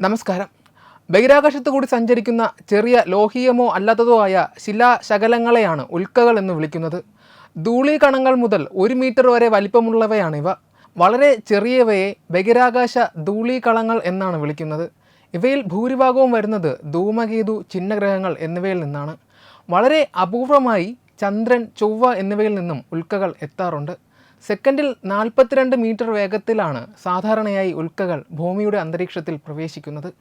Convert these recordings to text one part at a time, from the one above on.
നമസ്കാരം. ബഹിരാകാശത്ത് കൂടി സഞ്ചരിക്കുന്ന ചെറിയ ലോഹീയമോ അല്ലാത്തതോ ആയ ശിലാശകലങ്ങളെയാണ് ഉൽക്കകൾ എന്ന് വിളിക്കുന്നത്. ധൂളി കണങ്ങൾ മുതൽ ഒരു മീറ്റർ വരെ വലിപ്പമുള്ളവയാണിവ. വളരെ ചെറിയവയെ ബഹിരാകാശ ധൂളി കളങ്ങൾ എന്നാണ് വിളിക്കുന്നത്. ഇവയിൽ ഭൂരിഭാഗവും വരുന്നത് ധൂമകേതു ചിഹ്നഗ്രഹങ്ങൾ എന്നിവയിൽ നിന്നാണ്. വളരെ അപൂർവമായി ചന്ദ്രൻ ചൊവ്വ എന്നിവയിൽ നിന്നും ഉൽക്കകൾ എത്താറുണ്ട്. സെക്കൻഡിൽ നാൽപ്പത്തിരണ്ട് മീറ്റർ വേഗത്തിലാണ് സാധാരണയായി ഉൽക്കകൾ ഭൂമിയുടെ അന്തരീക്ഷത്തിൽ പ്രവേശിക്കുന്നത്.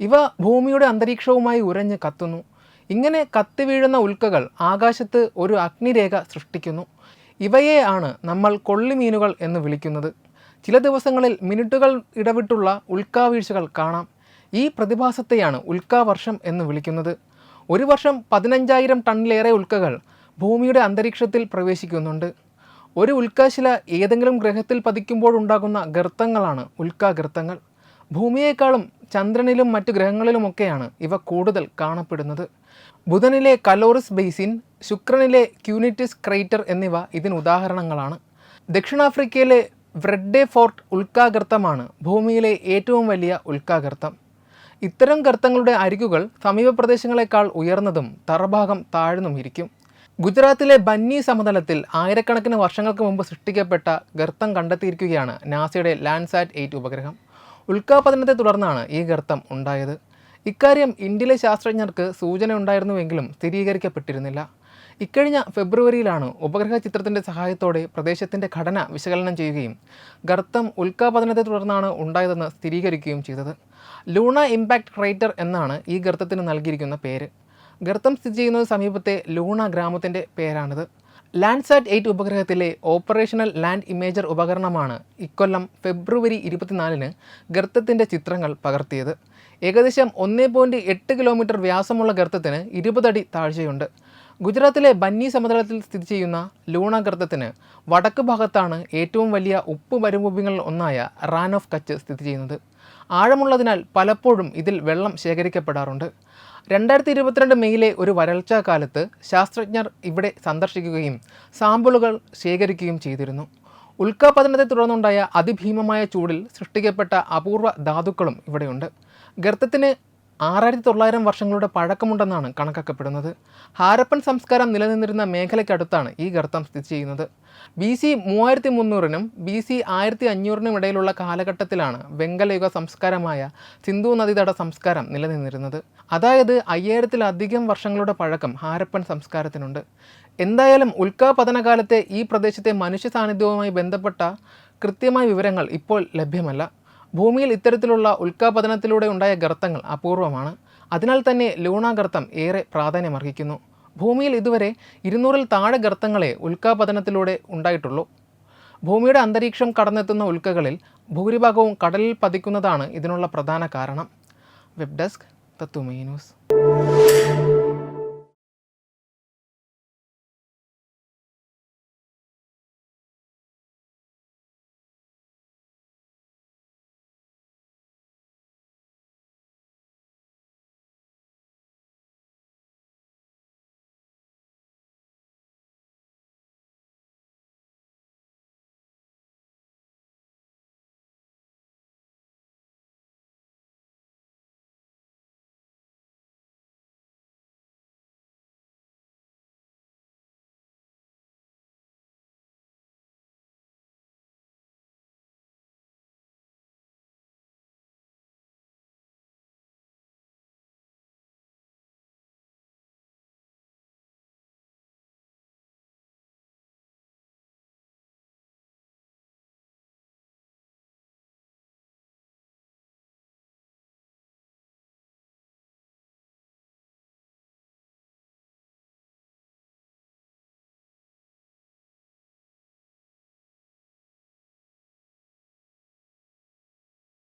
ഇവ ഭൂമിയുടെ അന്തരീക്ഷവുമായി ഉരഞ്ഞ് കത്തുന്നു. ഇങ്ങനെ കത്തി വീഴുന്ന ഉൽക്കകൾ ആകാശത്ത് ഒരു അഗ്നിരേഖ സൃഷ്ടിക്കുന്നു. ഇവയെ ആണ് നമ്മൾ കൊള്ളിമീനുകൾ എന്ന് വിളിക്കുന്നത്. ചില ദിവസങ്ങളിൽ മിനിറ്റുകൾ ഇടവിട്ടുള്ള ഉൽക്കാവീഴ്ചകൾ കാണാം. ഈ പ്രതിഭാസത്തെയാണ് ഉൽക്കാവർഷം എന്ന് വിളിക്കുന്നത്. ഒരു വർഷം പതിനഞ്ചായിരം ടണ്ണിലേറെ ഉൽക്കകൾ ഭൂമിയുടെ അന്തരീക്ഷത്തിൽ പ്രവേശിക്കുന്നുണ്ട്. ഒരു ഉൽക്കാശില ഏതെങ്കിലും ഗ്രഹത്തിൽ പതിക്കുമ്പോഴുണ്ടാകുന്ന ഗർത്തങ്ങളാണ് ഉൽക്കാഗർത്തങ്ങൾ. ഭൂമിയേക്കാളും ചന്ദ്രനിലും മറ്റു ഗ്രഹങ്ങളിലുമൊക്കെയാണ് ഇവ കൂടുതൽ കാണപ്പെടുന്നത്. ബുധനിലെ കലോറിസ് ബേസിൻ ശുക്രനിലെ ക്യൂനിറ്റിസ് ക്രൈറ്റർ എന്നിവ ഇതിന് ഉദാഹരണങ്ങളാണ്. ദക്ഷിണാഫ്രിക്കയിലെ വ്രെഡ്ഡേ ഫോർട്ട് ഉൽക്കാഗർത്തമാണ് ഭൂമിയിലെ ഏറ്റവും വലിയ ഉൽക്കാഗർത്തം. ഇത്തരം ഗർത്തങ്ങളുടെ അരികുകൾ സമീപ പ്രദേശങ്ങളെക്കാൾ ഉയർന്നതും തറഭാഗം താഴ്ന്നും ഇരിക്കും ഗുജറാത്തിലെ ബന്നി സമതലത്തിൽ ആയിരക്കണക്കിന് വർഷങ്ങൾക്ക് മുമ്പ് സൃഷ്ടിക്കപ്പെട്ട ഗർത്തം കണ്ടെത്തിയിരിക്കുകയാണ് നാസയുടെ ലാൻഡ്സാറ്റ് എയ്റ്റ് ഉപഗ്രഹം. ഉൽക്കാപതനത്തെ തുടർന്നാണ് ഈ ഗർത്തം ഉണ്ടായത്. ഇക്കാര്യം ഇന്ത്യയിലെ ശാസ്ത്രജ്ഞർക്ക് സൂചന ഉണ്ടായിരുന്നുവെങ്കിലും സ്ഥിരീകരിക്കപ്പെട്ടിരുന്നില്ല. ഇക്കഴിഞ്ഞ ഫെബ്രുവരിയിലാണ് ഉപഗ്രഹ ചിത്രത്തിന്റെ സഹായത്തോടെ പ്രദേശത്തിന്റെ ഘടന വിശകലനം ചെയ്യുകയും ഗർത്തം ഉൽക്കാപതനത്തെ തുടർന്നാണ് ഉണ്ടായതെന്ന് സ്ഥിരീകരിക്കുകയും ചെയ്തത്. ലൂണ ഇമ്പാക്ട് ക്രേറ്റർ എന്നാണ് ഈ ഗർത്തത്തിന് നൽകിയിരിക്കുന്ന പേര്. ഗർത്തം സ്ഥിതി ചെയ്യുന്നത് സമീപത്തെ ലൂണ ഗ്രാമത്തിന്റെ പേരാണിത്. ലാൻഡ്സാറ്റ് എയ്റ്റ് ഉപഗ്രഹത്തിലെ ഓപ്പറേഷണൽ ലാൻഡ് ഇമേജർ ഉപകരണമാണ് ഇക്കൊല്ലം ഫെബ്രുവരി ഇരുപത്തിനാലിന് ഗർത്തത്തിന്റെ ചിത്രങ്ങൾ പകർത്തിയത്. ഏകദേശം ഒന്നേ പോയിന്റ് എട്ട് കിലോമീറ്റർ വ്യാസമുള്ള ഗർത്തത്തിന് ഇരുപതടി താഴ്ചയുണ്ട്. ഗുജറാത്തിലെ ബന്നി സമതലത്തിൽ സ്ഥിതി ചെയ്യുന്ന ലൂണ ഗർത്തത്തിന് വടക്ക് ഭാഗത്താണ് ഏറ്റവും വലിയ ഉപ്പ് മരുഭൂമികളിൽ ഒന്നായ റാൻ ഓഫ് കച്ച് സ്ഥിതി ചെയ്യുന്നത്. ആഴമുള്ളതിനാൽ പലപ്പോഴും ഇതിൽ വെള്ളം ശേഖരിക്കപ്പെടാറുണ്ട്. രണ്ടായിരത്തി ഇരുപത്തിരണ്ട് മെയ്യിലെ ഒരു വരൾച്ചാ കാലത്ത് ശാസ്ത്രജ്ഞർ ഇവിടെ സന്ദർശിക്കുകയും സാമ്പിളുകൾ ശേഖരിക്കുകയും ചെയ്തിരുന്നു. ഉൽക്കാപതനത്തെ തുടർന്നുണ്ടായ അതിഭീമമായ ചൂടിൽ സൃഷ്ടിക്കപ്പെട്ട അപൂർവ ധാതുക്കളും ഇവിടെയുണ്ട്. ഗർത്തത്തിന് ആറായിരത്തി തൊള്ളായിരം വർഷങ്ങളുടെ പഴക്കമുണ്ടെന്നാണ് കണക്കാക്കപ്പെടുന്നത്. ഹാരപ്പൻ സംസ്കാരം നിലനിന്നിരുന്ന മേഖലയ്ക്കടുത്താണ് ഈ ഗർത്തം സ്ഥിതി ചെയ്യുന്നത്. ബി സി മൂവായിരത്തി മുന്നൂറിനും ബി സി ആയിരത്തി അഞ്ഞൂറിനും ഇടയിലുള്ള കാലഘട്ടത്തിലാണ് വെങ്കലയുഗ സംസ്കാരമായ സിന്ധു നദീതട സംസ്കാരം നിലനിന്നിരുന്നത്. അതായത് അയ്യായിരത്തിലധികം വർഷങ്ങളുടെ പഴക്കം ഹാരപ്പൻ സംസ്കാരത്തിനുണ്ട്. എന്തായാലും ഉൽക്കാപതനകാലത്തെ ഈ പ്രദേശത്തെ മനുഷ്യ സാന്നിധ്യവുമായി ബന്ധപ്പെട്ട കൃത്യമായ വിവരങ്ങൾ ഇപ്പോൾ ലഭ്യമല്ല. ഭൂമിയിൽ ഇത്തരത്തിലുള്ള ഉൽക്കാപതനത്തിലൂടെ ഉണ്ടായ ഗർത്തങ്ങൾ അപൂർവമാണ്. അതിനാൽ തന്നെ ലൂണ ഗർത്തം ഏറെ പ്രാധാന്യമർഹിക്കുന്നു. ഭൂമിയിൽ ഇതുവരെ ഇരുന്നൂറിൽ താഴെ ഗർത്തങ്ങളെ ഉൽക്കാപതനത്തിലൂടെ ഉണ്ടായിട്ടുള്ളൂ. ഭൂമിയുടെ അന്തരീക്ഷം കടന്നെത്തുന്ന ഉൽക്കകളിൽ ഭൂരിഭാഗവും കടലിൽ പതിക്കുന്നതാണ് ഇതിനുള്ള പ്രധാന കാരണം. വെബ് ഡെസ്ക് തത്തുമൈ ന്യൂസ്.